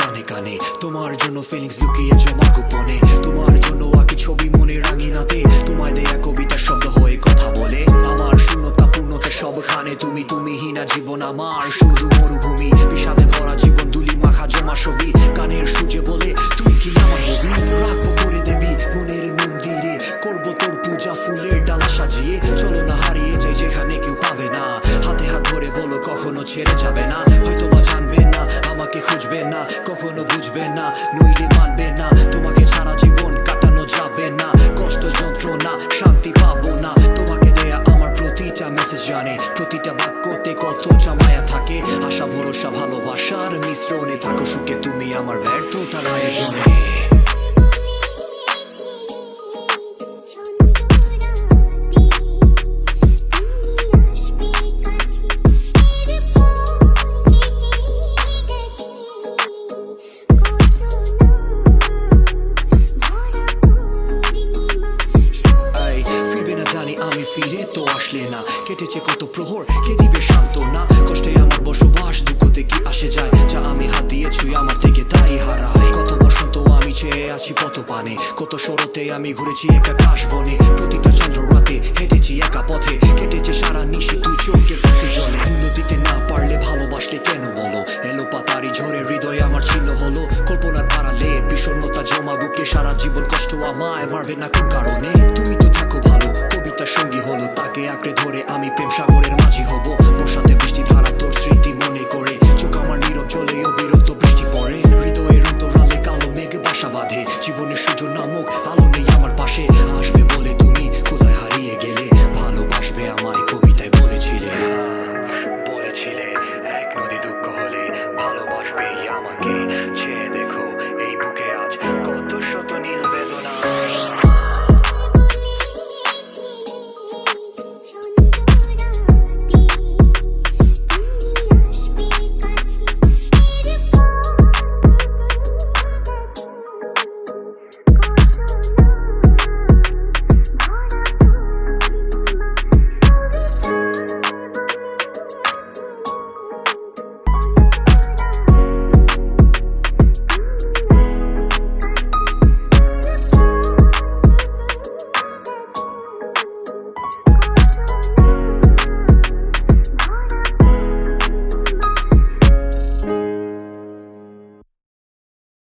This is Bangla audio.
কানে কানে, তোমার জন্য ফিলিংস লুকিয়ে জমা গোপনে তোমার জন্য আঁকি ছবি মনে রাঙিনাতে, তোমায় দেয়া কবিতা শব্দ হয়ে কথা বলে। আমার শূন্যতা পূর্ণতা সবখানে তুমি তুমি হীনা জীবন আমার, শুধু মরুভূমি। বিষাদে ভরা জীবন দুলি মাখা জমা ছবি, কানের সুজে বলে, তুই কি আমার হবি? রাখব করে দেবি মনের মন্দিরে। করব তোর পূজা, ফুলের ডালা সাজিয়ে। চলো না হারিয়ে যাই যেখানে কেউ পাবে না। হাতে হাত ধরে বলো কখনো ছেড়ে যাবে না। না, নইলে মানবে না। তোমাকে সারা জীবন কাটানো যাবে না। কষ্ট, যন্ত্রণা, শান্তি পাবো না। তোমাকে দেয়া আমার প্রতিটা মেসেজ জানে। প্রতিটা বাক্যতে কত জামায়া থাকে। আশা, ভরসা, ভালোবাসার মিশ্রণে থাকো সুখে। তুমি আমার ব্যর্থতার আয়োজনে। তো আসলে না। কেটেছে কত প্রহর, কে দিবে সান্ত্বনা? কষ্টে আমার বসবাস, দুঃখতে কি আসে যায়? যা আমি হাত দিয়ে ছুঁই, আমার থেকে তাই হারায়। কত বসন্ত আমি চেয়ে আছি কত পানে কত সরতে আমি ঘুরেছি একা কাশ বনে। প্রতিটা চন্দ্র রাতে হেঁটেছি একা পথে, কেটেছে সারা নিশি তুই চোখের পশু জলে মূল্য দিতে না পারলে ভালোবাসলে কেন বলো? এলো পাতারি ঝরে, হৃদয় আমার ছিন্ন হলো। কল্পনার আড়ালে বিষণ্ণতা জমা বুকে, সারা জীবন কষ্ট আমায় মারবে না কোন কারণে? y pensaba correr más, hijo,